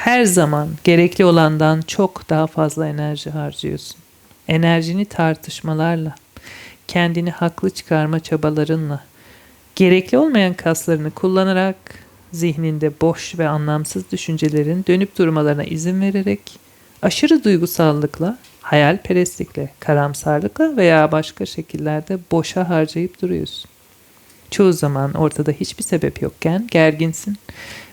Her zaman gerekli olandan çok daha fazla enerji harcıyorsun. Enerjini tartışmalarla, kendini haklı çıkarma çabalarınla, gerekli olmayan kaslarını kullanarak zihninde boş ve anlamsız düşüncelerin dönüp durmalarına izin vererek aşırı duygusallıkla, hayalperestlikle, karamsarlıkla veya başka şekillerde boşa harcayıp duruyorsun. Çoğu zaman ortada hiçbir sebep yokken gerginsin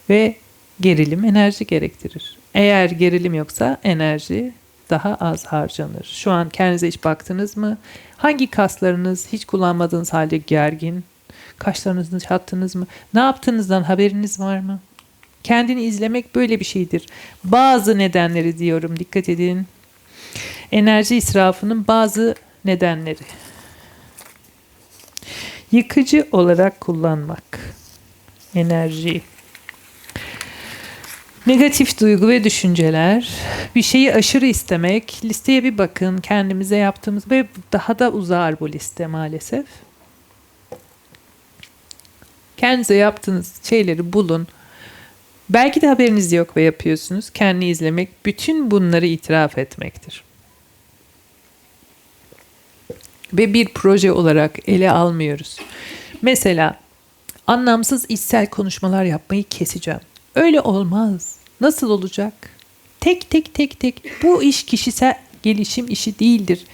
ve gerilim enerji gerektirir. Eğer gerilim yoksa enerji daha az harcanır. Şu an kendinize hiç baktınız mı? Hangi kaslarınız hiç kullanmadığınız halde gergin? Kaşlarınızı çattınız mı? Ne yaptığınızdan haberiniz var mı? Kendini izlemek böyle bir şeydir. Bazı nedenleri diyorum dikkat edin. Enerji israfının bazı nedenleri. Yıkıcı olarak kullanmak. Enerji. Negatif duygu ve düşünceler. Bir şeyi aşırı istemek. Listeye bir bakın. Kendimize yaptığımız ve daha da uzar bu liste maalesef. Kendinize yaptığınız şeyleri bulun. Belki de haberiniz yok ve yapıyorsunuz. Kendini izlemek bütün bunları itiraf etmektir. Ve bir proje olarak ele almıyoruz. Mesela anlamsız içsel konuşmalar yapmayı keseceğim. Öyle olmaz. Nasıl olacak? Tek tek tek tek. Bu iş kişisel gelişim işi değildir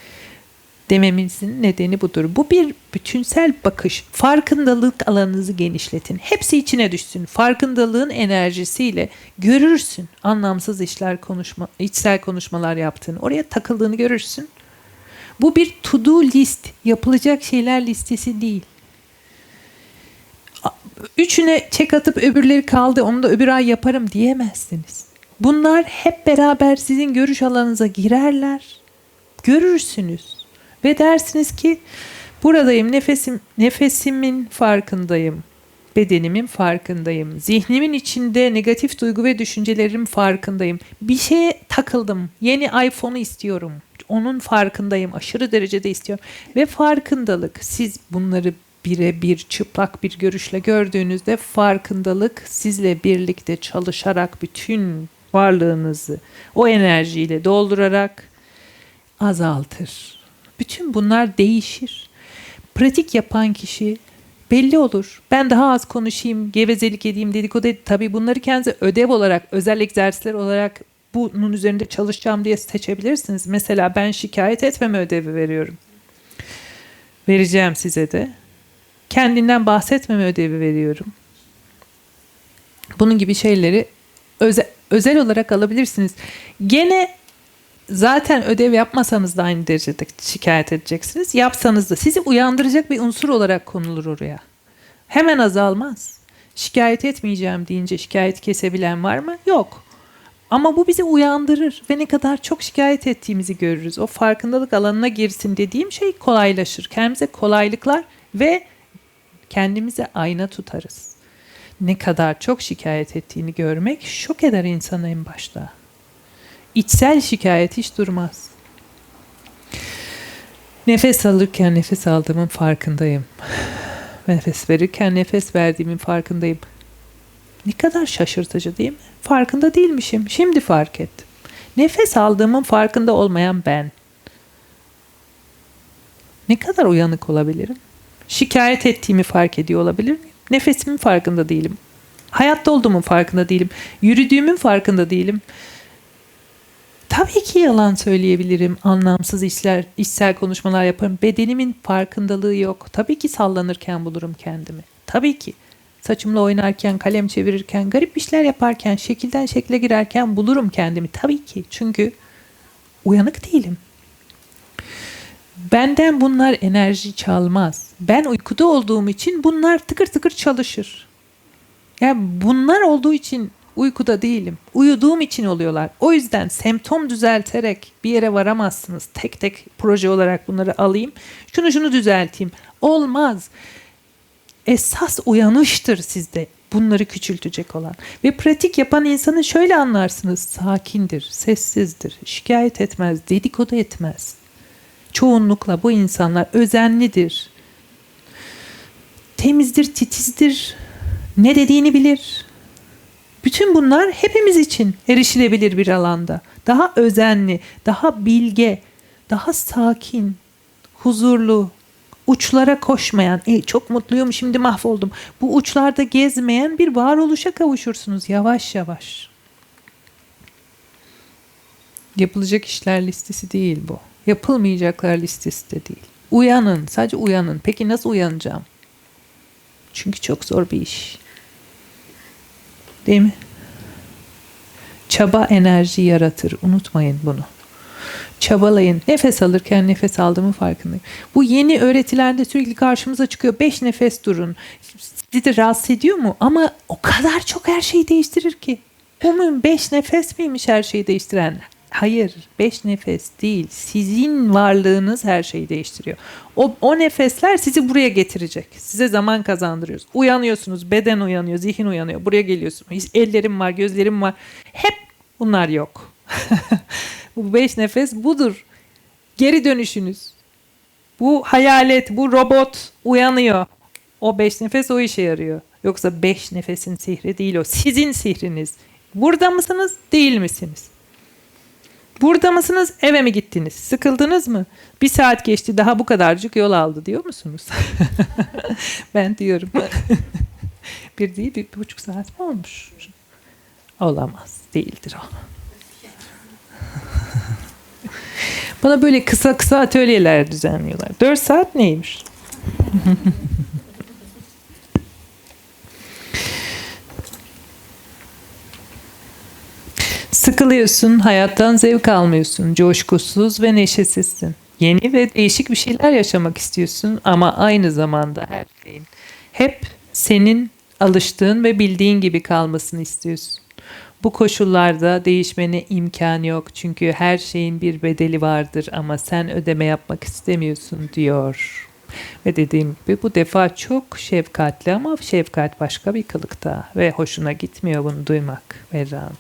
dememizin nedeni budur. Bu bir bütünsel bakış. Farkındalık alanınızı genişletin. Hepsi içine düşsün. Farkındalığın enerjisiyle görürsün. Anlamsız işler konuşma, içsel konuşmalar yaptığını. Oraya takıldığını görürsün. Bu bir to do list. Yapılacak şeyler listesi değil. Üçüne çek atıp öbürleri kaldı onu da öbür ay yaparım diyemezsiniz. Bunlar hep beraber sizin görüş alanınıza girerler. Görürsünüz. Ve dersiniz ki buradayım nefesim nefesimin farkındayım. Bedenimin farkındayım. Zihnimin içinde negatif duygu ve düşüncelerim farkındayım. Bir şeye takıldım. Yeni iPhone'u istiyorum. Onun farkındayım. Aşırı derecede istiyorum. Ve farkındalık. Siz bunları birebir çıplak bir görüşle gördüğünüzde farkındalık sizle birlikte çalışarak bütün varlığınızı o enerjiyle doldurarak azaltır. Bütün bunlar değişir. Pratik yapan kişi belli olur. Ben daha az konuşayım, gevezelik edeyim, dedikodu edeyim. Tabii bunları kendinize ödev olarak, özel egzersizler olarak bunun üzerinde çalışacağım diye seçebilirsiniz. Mesela ben şikayet etmeme ödevi veriyorum. Vereceğim size de. Kendinden bahsetmeme ödevi veriyorum. Bunun gibi şeyleri özel, özel olarak alabilirsiniz. Gene zaten ödev yapmasanız da aynı derecede şikayet edeceksiniz. Yapsanız da sizi uyandıracak bir unsur olarak konulur oraya. Hemen azalmaz. Şikayet etmeyeceğim deyince şikayet kesebilen var mı? Yok. Ama bu bizi uyandırır ve ne kadar çok şikayet ettiğimizi görürüz. O farkındalık alanına girsin dediğim şey kolaylaşır. Kendimize kolaylıklar ve kendimize ayna tutarız. Ne kadar çok şikayet ettiğini görmek şok eder insanı en başta. İçsel şikayet hiç durmaz. Nefes alırken nefes aldığımın farkındayım. Nefes verirken nefes verdiğimin farkındayım. Ne kadar şaşırtıcı değil mi? Farkında değilmişim. Şimdi fark ettim. Nefes aldığımın farkında olmayan ben. Ne kadar uyanık olabilirim? Şikayet ettiğimi fark ediyor olabilir? Nefesimin farkında değilim. Hayatta olduğumun farkında değilim. Yürüdüğümün farkında değilim. Tabii ki yalan söyleyebilirim. Anlamsız işler, işsel konuşmalar yaparım. Bedenimin farkındalığı yok. Tabii ki sallanırken bulurum kendimi. Tabii ki. Saçımla oynarken, kalem çevirirken, garip işler yaparken, şekilden şekle girerken bulurum kendimi. Tabii ki. Çünkü uyanık değilim. Benden bunlar enerji çalmaz. Ben uykuda olduğum için bunlar tıkır tıkır çalışır. Yani bunlar olduğu için uykuda değilim. Uyuduğum için oluyorlar. O yüzden semptom düzelterek bir yere varamazsınız. Tek tek proje olarak bunları alayım. Şunu şunu düzelteyim. Olmaz. Esas uyanıştır sizde bunları küçültecek olan. Ve pratik yapan insanı şöyle anlarsınız. Sakindir, sessizdir, şikayet etmez, dedikodu etmez. Çoğunlukla bu insanlar özenlidir. Temizdir, titizdir. Ne dediğini bilir Bütün bunlar hepimiz için erişilebilir bir alanda. Daha özenli, daha bilge, daha sakin, huzurlu, uçlara koşmayan, e, çok mutluyum şimdi mahvoldum. Bu uçlarda gezmeyen bir varoluşa kavuşursunuz yavaş yavaş. Yapılacak işler listesi değil bu. Yapılmayacaklar listesi de değil. Uyanın, sadece uyanın. Peki nasıl uyanacağım? Çünkü çok zor bir iş. Değil mi? Çaba enerji yaratır. Unutmayın bunu. Çabalayın. Nefes alırken nefes aldığımın farkındayım. Bu yeni öğretilerde sürekli karşımıza çıkıyor. Beş nefes durun. Sizi rahatsız ediyor mu? Ama o kadar çok her şeyi değiştirir ki. Bu mu? Beş nefes miymiş her şeyi değiştiren? Hayır, beş nefes değil. Sizin varlığınız her şeyi değiştiriyor. O, o nefesler sizi buraya getirecek. Size zaman kazandırıyoruz. Uyanıyorsunuz, beden uyanıyor, zihin uyanıyor. Buraya geliyorsunuz. Ellerim var, gözlerim var. Hep bunlar yok. bu beş nefes budur. Geri dönüşünüz. Bu hayalet, bu robot uyanıyor. O beş nefes o işe yarıyor. Yoksa beş nefesin sihri değil o. Sizin sihriniz. Burada mısınız, değil misiniz? Burada mısınız, eve mi gittiniz? Sıkıldınız mı? Bir saat geçti, daha bu kadarcık yol aldı diyor musunuz? ben diyorum. bir değil, bir, buçuk saat mi olmuş? Olamaz, değildir o. Bana böyle kısa kısa atölyeler düzenliyorlar. Dört saat neymiş? Sıkılıyorsun, hayattan zevk almıyorsun, coşkusuz ve neşesizsin. Yeni ve değişik bir şeyler yaşamak istiyorsun ama aynı zamanda her şeyin hep senin alıştığın ve bildiğin gibi kalmasını istiyorsun. Bu koşullarda değişmene imkan yok çünkü her şeyin bir bedeli vardır ama sen ödeme yapmak istemiyorsun diyor. Ve dediğim gibi bu defa çok şefkatli ama şefkat başka bir kılıkta ve hoşuna gitmiyor bunu duymak Verran.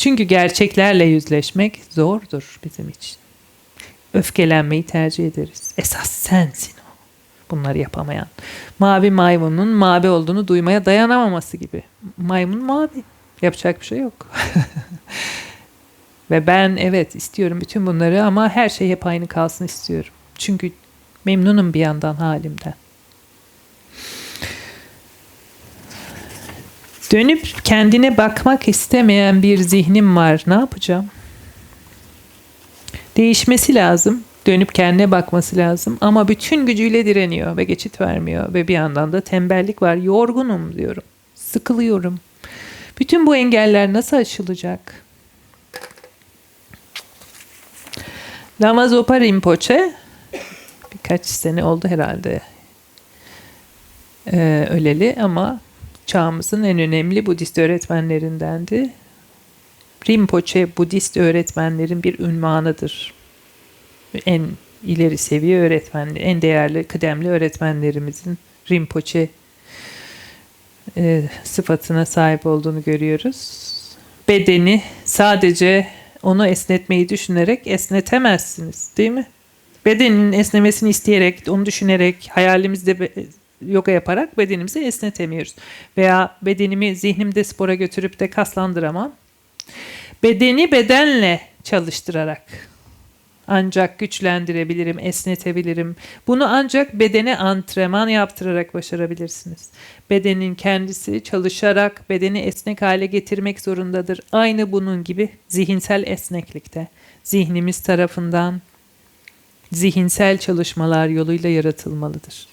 Çünkü gerçeklerle yüzleşmek zordur bizim için. Öfkelenmeyi tercih ederiz. Esas sensin o. Bunları yapamayan. Mavi maymunun mavi olduğunu duymaya dayanamaması gibi. Maymun mavi. Yapacak bir şey yok. Ve ben evet istiyorum bütün bunları ama her şey hep aynı kalsın istiyorum. Çünkü memnunum bir yandan halimden. Dönüp kendine bakmak istemeyen bir zihnim var. Ne yapacağım? Değişmesi lazım. Dönüp kendine bakması lazım. Ama bütün gücüyle direniyor ve geçit vermiyor. Ve bir yandan da tembellik var. Yorgunum diyorum. Sıkılıyorum. Bütün bu engeller nasıl aşılacak? Lama Zopa Rinpoche birkaç sene oldu herhalde ee, öleli ama çağımızın en önemli Budist öğretmenlerindendi. Rinpoche Budist öğretmenlerin bir ünvanıdır. En ileri seviye öğretmenli, en değerli kıdemli öğretmenlerimizin Rinpoche e, sıfatına sahip olduğunu görüyoruz. Bedeni sadece onu esnetmeyi düşünerek esnetemezsiniz değil mi? Bedenin esnemesini isteyerek, onu düşünerek, hayalimizde yoga yaparak bedenimizi esnetemiyoruz. Veya bedenimi zihnimde spora götürüp de kaslandıramam. Bedeni bedenle çalıştırarak ancak güçlendirebilirim, esnetebilirim. Bunu ancak bedene antrenman yaptırarak başarabilirsiniz. Bedenin kendisi çalışarak bedeni esnek hale getirmek zorundadır. Aynı bunun gibi zihinsel esneklikte. Zihnimiz tarafından zihinsel çalışmalar yoluyla yaratılmalıdır.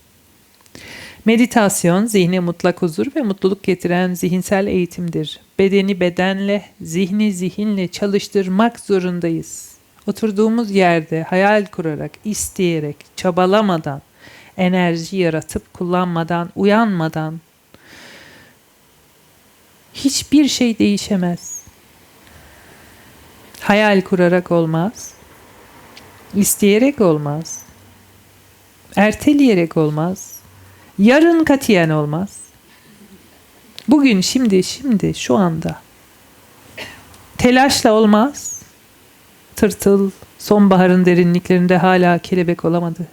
Meditasyon, zihne mutlak huzur ve mutluluk getiren zihinsel eğitimdir. Bedeni bedenle, zihni zihinle çalıştırmak zorundayız. Oturduğumuz yerde hayal kurarak, isteyerek, çabalamadan, enerji yaratıp kullanmadan, uyanmadan hiçbir şey değişemez. Hayal kurarak olmaz. İsteyerek olmaz. Erteleyerek olmaz Yarın katiyen olmaz. Bugün, şimdi, şimdi, şu anda. Telaşla olmaz. Tırtıl sonbaharın derinliklerinde hala kelebek olamadı.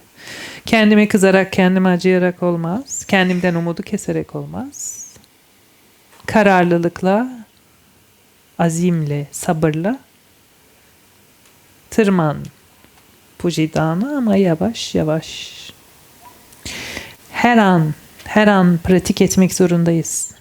Kendime kızarak, kendime acıyarak olmaz. Kendimden umudu keserek olmaz. kararlılıkla, azimle, sabırla tırman Fuji Dağı'na ama yavaş yavaş. Her an, her an pratik etmek zorundayız.